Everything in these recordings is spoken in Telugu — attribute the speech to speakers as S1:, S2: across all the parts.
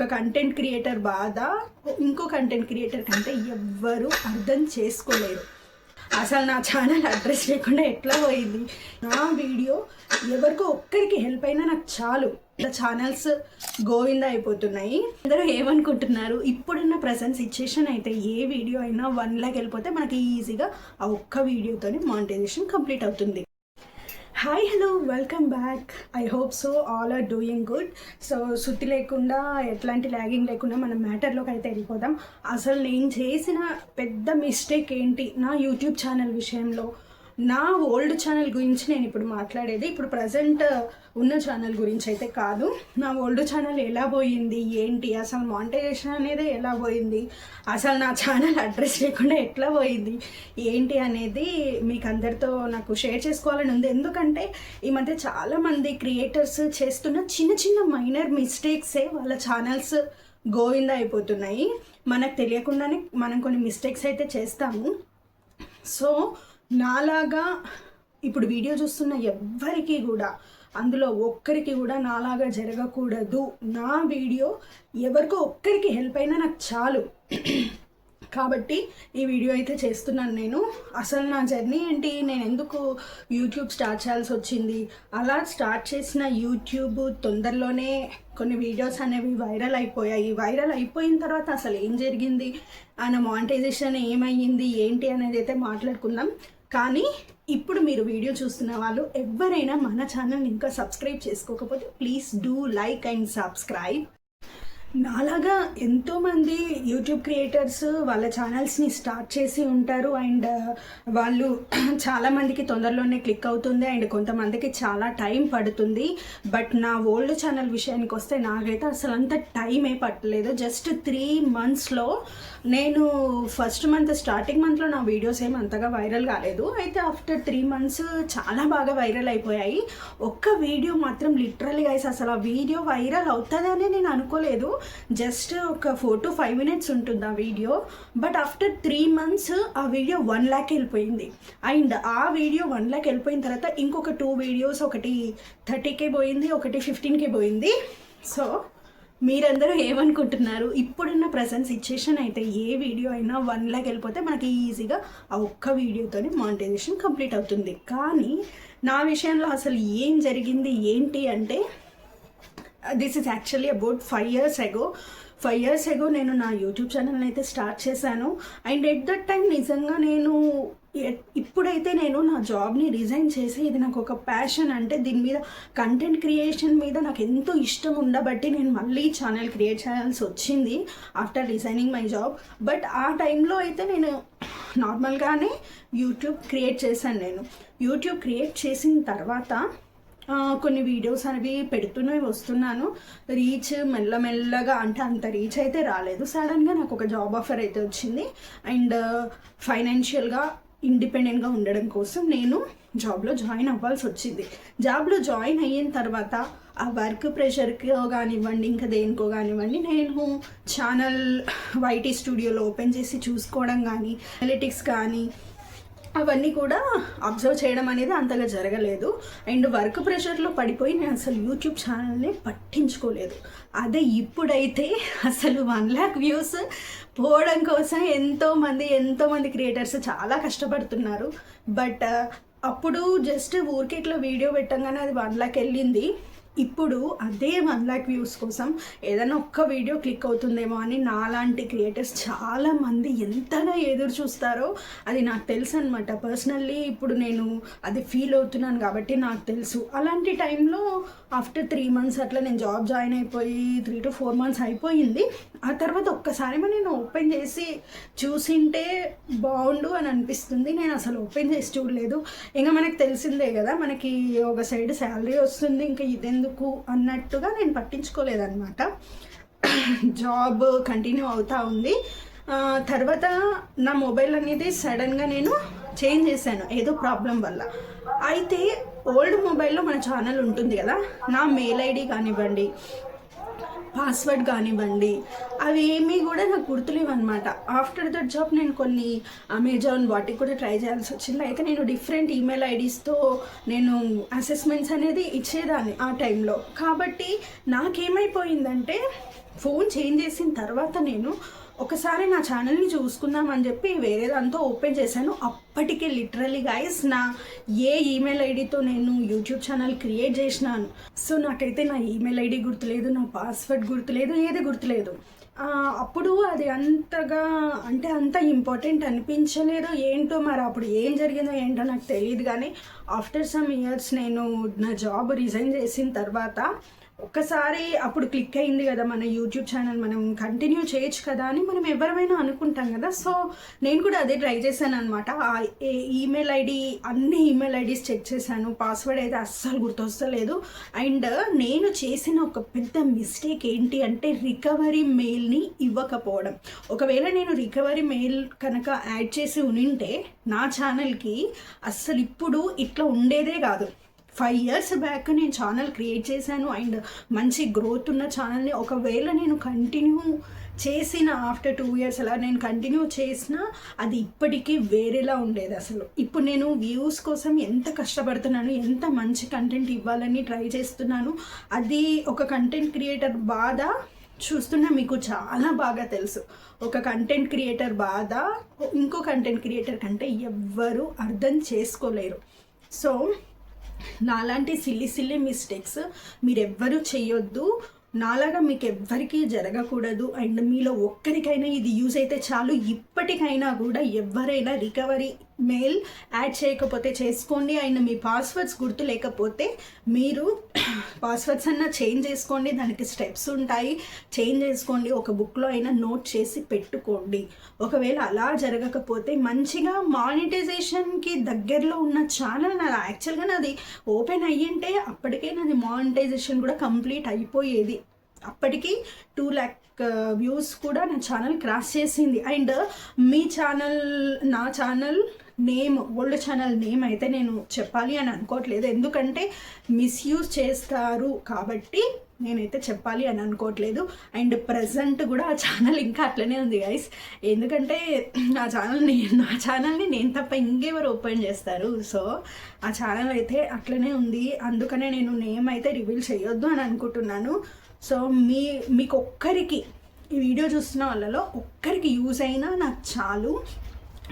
S1: ఒక కంటెంట్ క్రియేటర్ బాధ ఇంకో కంటెంట్ క్రియేటర్ కంటే ఎవ్వరు అర్థం చేసుకోలేరు. అసలు నా ఛానల్ అడ్రస్ లేకుండా ఎట్లా పోయింది? నా వీడియో ఎవరికో ఒక్కరికి హెల్ప్ అయినా నాకు చాలు. ఇట్లా ఛానల్స్ గోవింద అయిపోతున్నాయి. అందరూ ఏమనుకుంటున్నారు? ఇప్పుడున్న ప్రజెంట్ సిచ్యుయేషన్ అయితే ఏ వీడియో అయినా వన్ లాక్ వెళ్ళిపోతే మనకి ఈజీగా ఆ ఒక్క వీడియోతోనే మానిటైజేషన్ కంప్లీట్ అవుతుంది. Hi hello welcome back I hope so all are doing good so శుద్ధి లేకుండా ఎట్లాంటి ల్యాగింగ్ లేకుండా మనం మ్యాటర్లోకి అయితే వెళ్ళిపోదాం. అసలు నేను చేసిన పెద్ద మిస్టేక్ ఏంటి నా యూట్యూబ్ ఛానల్ విషయంలో? నా ఓల్డ్ ఛానల్ గురించి నేను ఇప్పుడు మాట్లాడేది ఇప్పుడు ప్రజెంట్ ఉన్న ఛానల్ గురించి అయితే కాదు. నా ఓల్డ్ ఛానల్ ఎలా పోయింది ఏంటి అసలు మానిటైజేషన్ అనేది ఎలా పోయింది అసలు నా ఛానల్ అడ్రస్ లేకుండా ఎట్లా పోయింది ఏంటి అనేది మీకు అందరితో నాకు షేర్ చేసుకోవాలని ఉంది. ఎందుకంటే ఈ మధ్య చాలామంది క్రియేటర్స్ చేస్తున్న చిన్న చిన్న మైనర్ మిస్టేక్సే వాళ్ళ ఛానల్స్ గోవింద అయిపోతున్నాయి. మనకు తెలియకుండానే మనం కొన్ని మిస్టేక్స్ అయితే చేస్తాము. సో నాలాగా ఇప్పుడు వీడియో చూస్తున్న ఎవ్వరికీ కూడా అందులో ఒక్కరికి కూడా నాలాగా జరగకూడదు. నా వీడియో ఎవరికో ఒక్కరికి హెల్ప్ అయినా నాకు చాలు. కాబట్టి ఈ వీడియో అయితే చేస్తున్నాను నేను. అసలు నా జర్నీ ఏంటి? నేను ఎందుకు యూట్యూబ్ స్టార్ట్ చేయాల్సి వచ్చింది? అలా స్టార్ట్ చేసిన యూట్యూబ్ తొందరలోనే కొన్ని వీడియోస్ అనేవి వైరల్ అయిపోయాయి. వైరల్ అయిపోయిన తర్వాత అసలు ఏం జరిగింది? ఆయన మానిటైజేషన్ ఏమైంది ఏంటి అనేది అయితే మాట్లాడుకుందాం. కానీ ఇప్పుడు మీరు వీడియో చూస్తున్న వాళ్ళు ఎవరైనా మన ఛానల్ ఇంకా సబ్స్క్రైబ్ చేసుకోకపోతే please do like and subscribe. నాలాగా ఎంతోమంది యూట్యూబ్ క్రియేటర్స్ వాళ్ళ ఛానల్స్ని స్టార్ట్ చేసి ఉంటారు అండ్ uh, వాళ్ళు చాలామందికి తొందరలోనే క్లిక్ అవుతుంది అండ్ కొంతమందికి చాలా టైం పడుతుంది. బట్ నా ఓల్డ్ ఛానల్ విషయానికి వస్తే నాకైతే అసలు అంత టైమే పట్టలేదు. జస్ట్ త్రీ మంత్స్లో నేను ఫస్ట్ మంత్ స్టార్టింగ్ మంత్లో నా వీడియోస్ ఏం అంతగా వైరల్ కాలేదు. అయితే ఆఫ్టర్ త్రీ మంత్స్ చాలా బాగా వైరల్ అయిపోయాయి. ఒక్క వీడియో మాత్రం లిటరలీ గైస్ అసలు ఆ వీడియో వైరల్ అవుతుందని నేను అనుకోలేదు. జస్ట్ ఒక ఫోర్ టు ఫైవ్ మినిట్స్ ఉంటుంది ఆ video. But after three months ఆ వీడియో వన్ ల్యాక్ వెళ్ళిపోయింది. అండ్ ఆ వీడియో వన్ ల్యాక్ వెళ్ళిపోయిన తర్వాత ఇంకొక టూ వీడియోస్ ఒకటి థర్టీకే పోయింది ఒకటి ఫిఫ్టీన్కే పోయింది. సో మీరందరూ ఏమనుకుంటున్నారు? ఇప్పుడున్న ప్రజెంట్ సిచ్యుయేషన్ అయితే ఏ వీడియో అయినా వన్ లాక్ వెళ్ళిపోతే మనకి ఈజీగా ఆ ఒక్క వీడియోతోనే మానిటైజేషన్ కంప్లీట్ అవుతుంది. కానీ నా విషయంలో అసలు ఏం జరిగింది ఏంటి అంటే this is actually about five years ago five years ago నేను నా యూట్యూబ్ ఛానల్ని అయితే స్టార్ట్ చేశాను. అండ్ ఎట్ దట్ టైం నిజంగా నేను ఇప్పుడైతే నేను నా జాబ్ని రిజైన్ చేసి ఇది నాకు ఒక ప్యాషన్ అంటే దీని మీద కంటెంట్ క్రియేషన్ మీద నాకు ఎంతో ఇష్టం ఉండబట్టి నేను మళ్ళీ ఛానల్ క్రియేట్ చేయాల్సి వచ్చింది after resigning my job but ఆ టైంలో అయితే నేను నార్మల్గానే యూట్యూబ్ క్రియేట్ చేశాను నేను. యూట్యూబ్ క్రియేట్ చేసిన తర్వాత కొన్ని వీడియోస్ అనేవి పెడుతూనే వస్తున్నాను. రీచ్ మెల్లమెల్లగా అంటే అంత రీచ్ అయితే రాలేదు. సడన్గా నాకు ఒక జాబ్ ఆఫర్ అయితే వచ్చింది. అండ్ ఫైనాన్షియల్గా ఇండిపెండెంట్గా ఉండడం కోసం నేను జాబ్లో జాయిన్ అవ్వాల్సి వచ్చింది. జాబ్లో జాయిన్ అయిన తర్వాత ఆ వర్క్ ప్రెషర్కి కానివ్వండి ఇంకా దేనికో కానివ్వండి నేను ఛానల్ వైటీ స్టూడియోలో ఓపెన్ చేసి చూసుకోవడం కానీ అనలిటిక్స్ కానీ అవన్నీ కూడా అబ్జర్వ్ చేయడం అనేది అంతగా జరగలేదు. అండ్ వర్క్ ప్రెషర్లో పడిపోయి నేను అసలు యూట్యూబ్ ఛానల్ని పట్టించుకోలేదు. అదే ఇప్పుడైతే అసలు వన్ ల్యాక్ వ్యూస్ పోవడం కోసం ఎంతోమంది ఎంతోమంది క్రియేటర్స్ చాలా కష్టపడుతున్నారు. బట్ uh, అప్పుడు జస్ట్ ఊరికే ఇట్లా వీడియో పెట్టంగానే అది వన్ ల్యాక్ వెళ్ళింది. ఇప్పుడు అదే వన్ ల్యాక్ వ్యూస్ కోసం ఏదైనా ఒక్క వీడియో క్లిక్ అవుతుందేమో అని నాలాంటి క్రియేటర్స్ చాలా మంది ఎంతగా ఎదురు చూస్తారో అది నాకు తెలుసు అనమాట పర్సనల్లీ ఇప్పుడు నేను అది ఫీల్ అవుతున్నాను కాబట్టి నాకు తెలుసు. అలాంటి టైంలో ఆఫ్టర్ త్రీ మంత్స్ అట్లా నేను జాబ్ జాయిన్ అయిపోయి త్రీ టు ఫోర్ మంత్స్ అయిపోయింది. ఆ తర్వాత ఒక్కసారి నేను ఓపెన్ చేసి చూసింటే బాగుండు అని అనిపిస్తుంది. నేను అసలు ఓపెన్ చేసి చూడలేదు. ఇంకా మనకు తెలిసిందే కదా మనకి ఒక సైడ్ శాలరీ వస్తుంది ఇంకా ఎందుకు అన్నట్టుగా నేను పట్టించుకోలేదన్నమాట. జాబ్ కంటిన్యూ అవుతా ఉంది. తర్వాత నా మొబైల్ అనేది సడన్గా నేను చేంజ్ చేశాను ఏదో ప్రాబ్లం వల్ల. అయితే ఓల్డ్ మొబైల్లో మన ఛానల్ ఉంటుంది కదా నా మెయిల్ ఐడి కానివ్వండి పాస్వర్డ్ కానివ్వండి అవి ఏమీ కూడా నాకు గుర్తులేవు అనమాట ఆఫ్టర్ దట్ జాబ్ నేను కొన్ని అమెజాన్ వాటికి కూడా ట్రై చేయాల్సి వచ్చింది. అయితే నేను డిఫరెంట్ ఈమెయిల్ ఐడీస్తో నేను అసెస్మెంట్స్ అనేది ఇచ్చేదాన్ని ఆ టైంలో కాబట్టి నాకేమైపోయిందంటే ఫోన్ చేంజ్ చేసిన తర్వాత నేను ఒకసారి నా ఛానల్ని చూసుకుందాం అని చెప్పి వేరే దాంతో ఓపెన్ చేశాను. అప్పటికే లిటరలీ గైస్ నా ఏ ఈమెయిల్ ఐడితో నేను యూట్యూబ్ ఛానల్ క్రియేట్ చేసినాను. సో నాకైతే నా ఈమెయిల్ ఐడి గుర్తులేదు నా పాస్వర్డ్ గుర్తులేదు ఏది గుర్తులేదు. అప్పుడు అది అంతగా అంటే అంత ఇంపార్టెంట్ అనిపించలేదు. ఏంటో మరి అప్పుడు ఏం జరిగిందో ఏంటో నాకు తెలియదు కానీ ఆఫ్టర్ సమ్ ఇయర్స్ నేను నా జాబ్ రిజైన్ చేసిన తర్వాత ఒక్కసారి అప్పుడు క్లిక్ అయింది కదా మన యూట్యూబ్ ఛానల్ మనం కంటిన్యూ చేయొచ్చు కదా అని మనం ఎవరైనా అనుకుంటాం కదా. సో నేను కూడా అదే ట్రై చేశాను అనమాట ఆ ఈమెయిల్ ఐడి అన్ని ఈమెయిల్ ఐడీస్ చెక్ చేశాను. పాస్వర్డ్ అయితే అస్సలు గుర్తొస్తలేదు. అండ్ నేను చేసిన ఒక పెద్ద మిస్టేక్ ఏంటి అంటే రికవరీ మెయిల్ని ఇవ్వకపోవడం. ఒకవేళ నేను రికవరీ మెయిల్ కనుక యాడ్ చేసి ఉనింటే నా ఛానల్కి అస్సలు ఇప్పుడు ఇట్లా ఉండేదే కాదు. ఫైవ్ ఇయర్స్ బ్యాక్ నేను ఛానల్ క్రియేట్ చేశాను అండ్ మంచి గ్రోత్ ఉన్న ఛానల్ని ఒకవేళ నేను కంటిన్యూ చేసిన ఆఫ్టర్ టూ ఇయర్స్ అలా నేను కంటిన్యూ చేసినా అది ఇప్పటికీ వేరేలా ఉండేది అసలు. ఇప్పుడు నేను వ్యూస్ కోసం ఎంత కష్టపడుతున్నాను ఎంత మంచి కంటెంట్ ఇవ్వాలని ట్రై చేస్తున్నాను అది ఒక కంటెంట్ క్రియేటర్ బాధ చూస్తున్నా మీకు చాలా బాగా తెలుసు. ఒక కంటెంట్ క్రియేటర్ బాధ ఇంకో కంటెంట్ క్రియేటర్ కంటే ఎవ్వరూ అర్థం చేసుకోలేరు. సో నాలాంటి సిల్లి సిల్లి మిస్టేక్స్ మీరెవ్వరూ చేయొద్దు నాలాగా మీకు ఎవ్వరికీ జరగకూడదు. అండ్ మీలో ఒక్కరికైనా ఇది యూజ్ అయితే చాలు. ఇప్పటికైనా కూడా ఎవరైనా రికవరీ మెయిల్ యాడ్ చేయకపోతే చేసుకోండి. అండ్ మీ పాస్వర్డ్స్ గుర్తు లేకపోతే మీరు పాస్వర్డ్స్ అన్న చేంజ్ చేసుకోండి. దానికి స్టెప్స్ ఉంటాయి. చేంజ్ చేసుకోండి. ఒక బుక్లో అయినా నోట్ చేసి పెట్టుకోండి. ఒకవేళ అలా జరగకపోతే మంచిగా మానిటైజేషన్కి దగ్గరలో ఉన్న ఛానల్ నాది. యాక్చువల్గా నాది ఓపెన్ అయ్యింటే అప్పటికే నాది మానిటైజేషన్ కూడా కంప్లీట్ అయిపోయేది. అప్పటికి టూ ల్యాక్ వ్యూస్ కూడా నా ఛానల్ క్రాస్ చేసింది. అండ్ మీ ఛానల్ నా channel name old channel name అయితే నేను చెప్పాలి అని అనుకోవట్లేదు. ఎందుకంటే మిస్యూజ్ చేస్తారు కాబట్టి నేనైతే చెప్పాలి అని అనుకోవట్లేదు. అండ్ ప్రజెంట్ కూడా ఆ ఛానల్ ఇంకా అట్లనే ఉంది గైస్ ఎందుకంటే ఆ ఛానల్ నేను నా ఛానల్ని నేను తప్ప ఇంకెవరు ఓపెన్ చేస్తారు. సో ఆ ఛానల్ అయితే అట్లనే ఉంది. అందుకనే నేను నేమ్ అయితే రివీల్ చేయొద్దు అని అనుకుంటున్నాను. సో మీ మీకు ఒక్కరికి ఈ వీడియో చూస్తున్న వాళ్ళలో ఒక్కరికి యూజ్ అయినా నాకు చాలు.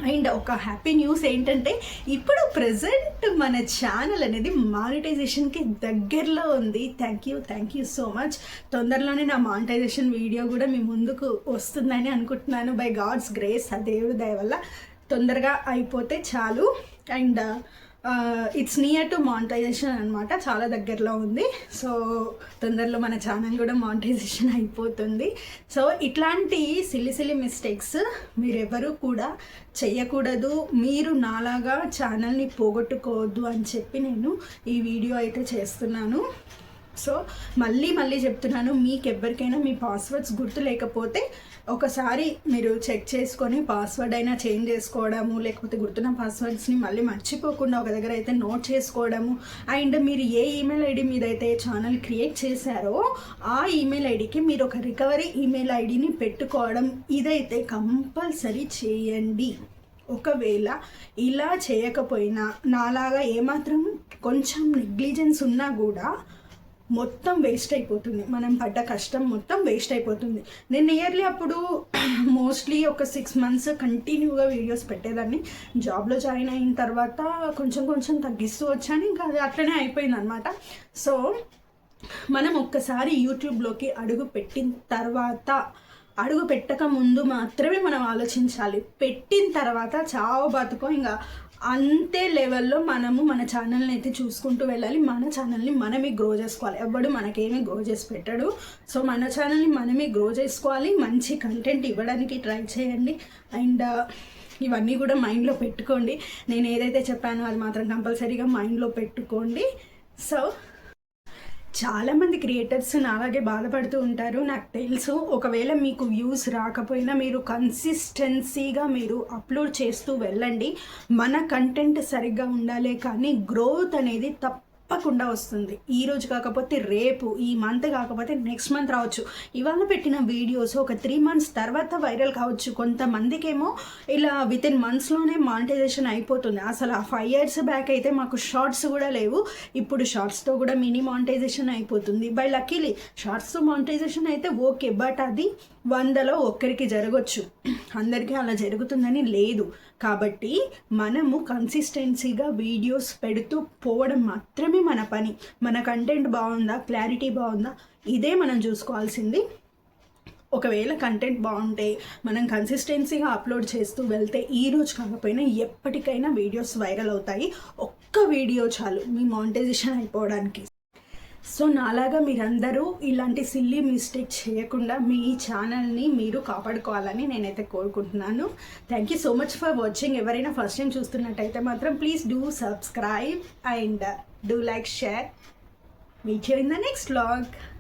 S1: అండ్ ఒక హ్యాపీ న్యూస్ ఏంటంటే ఇప్పుడు ప్రజెంట్ మన ఛానల్ అనేది మానిటైజేషన్కి దగ్గరలో ఉంది. Thank you thank you so much. తొందరలోనే నా మానిటైజేషన్ వీడియో కూడా మీ ముందుకు వస్తుందని అనుకుంటున్నాను. బై గాడ్స్ గ్రేస్ ఆ దేవుడి దయ వల్ల తొందరగా అయిపోతే చాలు. And it's near to monetization అనమాట చాలా దగ్గరలో ఉంది. సో తొందరలో మన ఛానల్ కూడా మానిటైజేషన్ అయిపోతుంది. సో ఇట్లాంటి సిలి సిలి మిస్టేక్స్ మీరెవరు కూడా చేయకూడదు మీరు నాలాగా ఛానల్ని పోగొట్టుకోవద్దు అని చెప్పి నేను ఈ వీడియో అయితే చేస్తున్నాను. సో మళ్ళీ మళ్ళీ చెప్తున్నాను మీకు ఎవరికైనా మీ పాస్వర్డ్స్ గుర్తు లేకపోతే ఒకసారి మీరు చెక్ చేసుకొని పాస్వర్డ్ అయినా చేంజ్ చేసుకోవడము లేకపోతే గుర్తున్న పాస్వర్డ్స్ని మళ్ళీ మర్చిపోకుండా ఒక దగ్గర అయితే నోట్ చేసుకోవడము అండ్ మీరు ఏ ఈమెయిల్ ఐడి మీద అయితే ఛానల్ క్రియేట్ చేశారో ఆ ఈమెయిల్ ఐడికి మీరు ఒక రికవరీ ఈమెయిల్ ఐడిని పెట్టుకోవడం ఇదైతే కంపల్సరీ చేయండి. ఒకవేళ ఇలా చేయకపోయినా నాలాగా ఏమాత్రం కొంచెం నెగ్లిజెన్స్ ఉన్నా కూడా మొత్తం వేస్ట్ అయిపోతుంది. మనం పడ్డ కష్టం మొత్తం వేస్ట్ అయిపోతుంది. నేను నియర్లీ అప్పుడు మోస్ట్లీ ఒక సిక్స్ మంత్స్ కంటిన్యూగా వీడియోస్ పెట్టేదాన్ని. జాబ్లో జాయిన్ అయిన తర్వాత కొంచెం కొంచెం తగ్గిస్తూ వచ్చాను. ఇంకా అది అట్లనే అయిపోయింది అనమాట సో మనం ఒక్కసారి యూట్యూబ్లోకి అడుగు పెట్టిన తర్వాత అడుగు పెట్టక ముందు మాత్రమే మనం ఆలోచించాలి. పెట్టిన తర్వాత చావు బతుకో. ఇంకా అంతే లెవెల్లో మనము మన ఛానల్ని అయితే చూసుకుంటూ వెళ్ళాలి. మన ఛానల్ని మనమే గ్రో చేసుకోవాలి. ఎవడు మనకేమీ గ్రో చేసి పెట్టాడు. సో మన ఛానల్ని మనమే గ్రో చేసుకోవాలి. మంచి కంటెంట్ ఇవ్వడానికి ట్రై చేయండి. అండ్ uh, ఇవన్నీ కూడా మైండ్లో పెట్టుకోండి. నేను ఏదైతే చెప్పానో అది మాత్రం కంపల్సరీగా మైండ్లో పెట్టుకోండి. సో చాలామంది క్రియేటర్స్ నాలాగే బాధపడుతూ ఉంటారు. నాకు తెలుసు. ఒకవేళ మీకు వ్యూస్ రాకపోయినా మీరు కన్సిస్టెన్సీగా మీరు అప్లోడ్ చేస్తూ వెళ్ళండి. మన కంటెంట్ సరిగ్గా ఉండాలి కానీ గ్రోత్ అనేది తప్ప తప్పకుండా వస్తుంది. ఈ రోజు కాకపోతే రేపు ఈ మంత్ కాకపోతే నెక్స్ట్ మంత్ రావచ్చు. ఇవాళ పెట్టిన వీడియోస్ ఒక త్రీ మంత్స్ తర్వాత వైరల్ కావచ్చు. కొంతమందికేమో ఇలా విత్ ఇన్ మంత్స్లోనే మానిటైజేషన్ అయిపోతుంది. అసలు ఆ ఫైవ్ ఇయర్స్ బ్యాక్ అయితే మాకు షార్ట్స్ కూడా లేవు. ఇప్పుడు షార్ట్స్తో కూడా మినీ మానిటైజేషన్ అయిపోతుంది. బై లక్కీలీ షార్ట్స్తో మానిటైజేషన్ అయితే ఓకే బట్ అది వందలో ఒక్కరికి జరగచ్చు. అందరికీ అలా జరుగుతుందని లేదు. కాబట్టి మనము కన్సిస్టెన్సీగా వీడియోస్ పెడుతూ పోవడం మాత్రమే మన పని. మన కంటెంట్ బాగుందా? క్లారిటీ బాగుందా? ఇదే మనం చూసుకోవాల్సింది. ఒకవేళ కంటెంట్ బాగుంటే మనం కన్సిస్టెన్సీగా అప్లోడ్ చేస్తూ వెళ్తే ఈ రోజు కాకపోయినా ఎప్పటికైనా వీడియోస్ వైరల్ అవుతాయి. ఒక్క వీడియో చాలు. మీ మానిటైజేషన్ అయిపోవడానికి. సో నాలాగా మీరందరూ ఇలాంటి సిల్లీ మిస్టేక్ చేయకుండా మీ ఛానల్ని మీరు కాపాడుకోవాలని నేనైతే కోరుకుంటున్నాను. Thank you so much for watching ఎవరైనా ఫస్ట్ టైం చూస్తున్నట్టయితే మాత్రం please do subscribe and do like share meet you in the next vlog